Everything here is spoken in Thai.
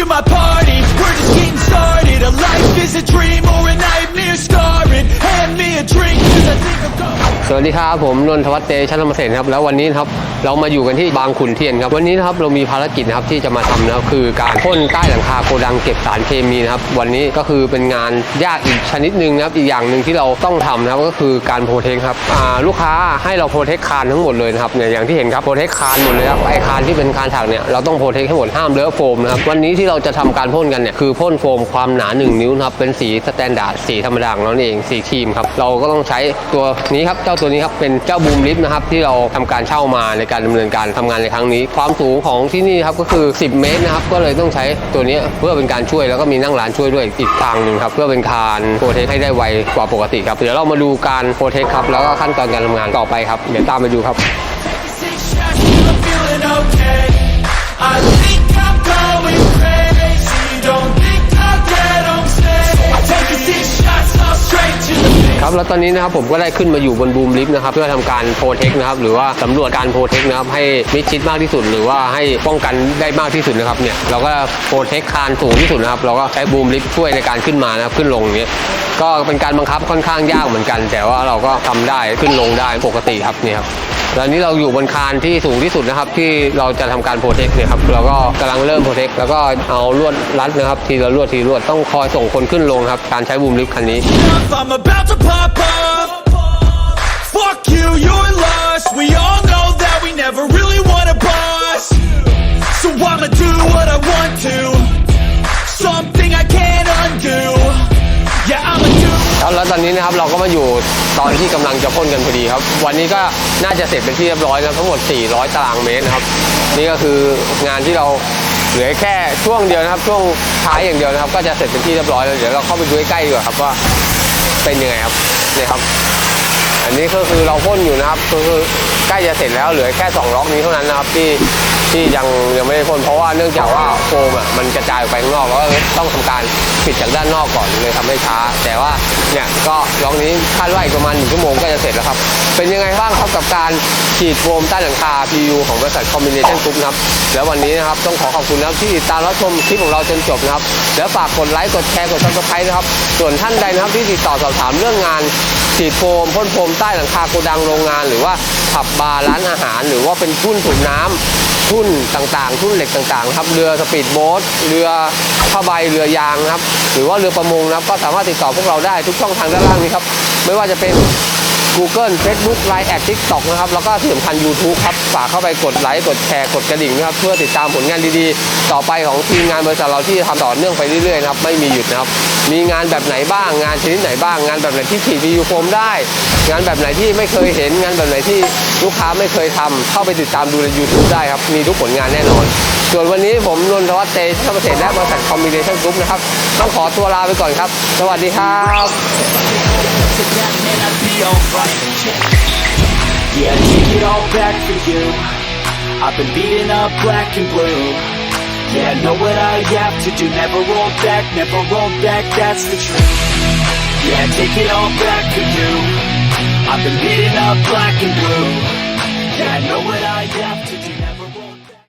to my party. We're just getting started. A life is a dream สวัสดีครับผมนนทวัฒน์เตชะธรรมเสนครับแล้ววันนี้ครับเรามาอยู่กันที่บางขุนเทียนครับวันนี้ครับเรามีภารกิจนะครับที่จะมาทำนะครับคือการพ่นใต้หลังคาโกดังเก็บสารเคมีนะครับวันนี้ก็คือเป็นงานยากอีกชนิดหนึ่งนะครับอีกอย่างหนึ่งที่เราต้องทำนะครับก็คือการโปรเทคครับอ่าลูกค้าให้เราโปรเทคคานทั้งหมดเลยนะครับเนี่ยอย่างที่เห็นครับโปรเทคคานหมดเลยครับไอคานที่เป็นคานถักเนี่ยเราต้องโปรเทคให้หมดห้ามเลอะโฟมนะครับวันนี้ที่เราจะทำการพ่นกันเนี่ยคือพ่นโฟมความหนา 1 นิ้วนะครับเป็นสีสแตนดาร์ดสีธรรมดาของเราเองสีครีมครับเราก็ต้องใช้ตัวนี้ครับเจ้าตัวนี้ครับเป็นเจ้าบูมลิฟต์นะครับที่เราทำการเช่ามาในการดำเนินการทำงานในครั้งนี้ ความสูงของที่นี่ครับก็คือ 10 เมตรนะครับก็เลยต้องใช้ตัวนี้เพื่อเป็นการช่วยแล้วก็มีนั่งร้านช่วยด้วยอีกทางหนึ่งครับเพื่อเป็นการโปรเทคให้ได้ไวกว่าปกติครับเดี๋ยวเรามาดูการโปรเทคครับแล้วก็ขั้นตอนการทำงานต่อไปครับเดี๋ยวตามไปดูครับ Six shots till I'm feeling okay. I ครับแล้วตอนนี้นะครับผมก็ได้ขึ้นมาอยู่บนบูมลิฟต์นะครับเพื่อทำการโปรเทคนะครับหรือว่าสำรวจการโปรเทคนะครับให้มิดชิดมากที่สุด หรือว่าให้ป้องกันได้มากที่สุดนะครับเนี่ยเราก็โปรเทคคานสูงที่สุดนะครับเราก็ใช้บูมลิฟต์ช่วยในการขึ้นมานะครับขึ้นลงอย่างเงี้ยก็เป็นการบังคับค่อนข้างยากเหมือนกัน แต่ว่าเราก็ทำได้ขึ้นลงได้ปกติครับเนี่ยครับ แล้วนี้เราอยู่บนคานที่สูงที่สุดนะครับ ที่เราจะทำการโปรเทคเนี่ยครับเราก็กำลังเริ่มโปรเทคแล้วก็เอาลวดรัดนะครับ ทีละลวดทีละลวดต้องคอยส่งคนขึ้นลงครับ การใช้บูมลิฟต์คันนี้ Fuck you, you're นนี้นะครับเราก็มาอยู่ตอนที่กำลังจะพ่นกันพอดีครับ วันนี้ก็น่าจะเสร็จเป็นที่เรียบร้อยแล้วทั้งหมด 400 ตารางเมตรนะครับ นี่ก็คืองานที่เราเหลือแค่ช่วงเดียวนะครับช่วงท้ายอย่างเดียวนะครับ ก็จะเสร็จเป็นที่เรียบร้อยแล้วเดี๋ยวเราเข้าไปดูใกล้ๆดีกว่าครับว่าเป็นยังไงครับนี่ครับ อันนี้ก็คือเราพ่นอยู่นะครับก็คือ ใกล้จะเสร็จแล้วเหลือแค่2ล็อกนี้เท่านั้นนะครับที่ที่ยังยังไม่ได้พ่นเพราะว่าเนื่องจากว่าโฟมอะมันกระจายออกไปข้างนอกแล้วก็ต้องทำการปิดจากด้านนอกก่อนเลยทำให้ช้า แต่ว่าเนี่ยก็ล็อกนี้คาดว่าอีกประมาณหนึ่งชั่วโมงก็จะเสร็จแล้วครับ เป็นยังไงบ้างครับกับการฉีดโฟมใต้หลังคา PU ของบริษัท Combination Group นะครับแล้ววันนี้นะครับต้องขอขอบคุณนะครับที่ติดตามรับชมคลิปของเราจนจบนะครับแล้วฝากกดไลค์กดแชร์กด subscribe นะครับส่วนท่านใดนะครับที่ติดต่อสอบถามเรื่องงานฉีดโฟมพ่นโฟมใต้หลังคาโกดังโรงงาน หรือว่า ผับบาร์ร้านอาหาร หรือว่าเป็นทุ่นสูบน้ำทุ่นต่างๆ ทุ่นเหล็กต่างๆครับเรือสปีดโบ๊ทเรือผ้าใบเรือยางครับ หรือว่าเรือประมงนะครับ ก็สามารถติดต่อพวกเราได้ทุกช่องทางด้านล่างนี้ครับ ไม่ว่าจะเป็น Google Facebook Line แอด TikTok นะครับ แล้วก็ที่สำคัญ YouTube ครับ ฝากเข้าไปกดไลค์กดแชร์กดกระดิ่งนะครับ เพื่อติดตามผลงานดีๆ ต่อไปของทีมงานบริษัทเราที่ทำต่อเนื่องไปเรื่อยๆนะครับไม่มีหยุดนะครับ มีงานแบบไหนบ้างงานชนิดไหนบ้าง งานแบบไหนที่ฉีดวียูโฟมได้ งานแบบไหนที่ไม่เคยเห็น งานแบบไหนที่ลูกค้าไม่เคยทำเข้าไปติดตามดูใน YouTube ได้ครับมีทุกผลงานแน่นอนส่วนวันนี้ผมนนทวัฒน์เตชะเกษตรและบริษัทคอมบิเนชั่นกรุ๊ปนะครับ ต้องขอตัวลาไปก่อนครับ สวัสดีครับ I'd. Yeah, I take it all back for you. I've been beating up black and blue. Yeah, I know what I have to do. Never roll back, never roll back, that's the truth. Yeah, I take it all back for you. I've been beating up black and blue. Yeah, I know what I have to do.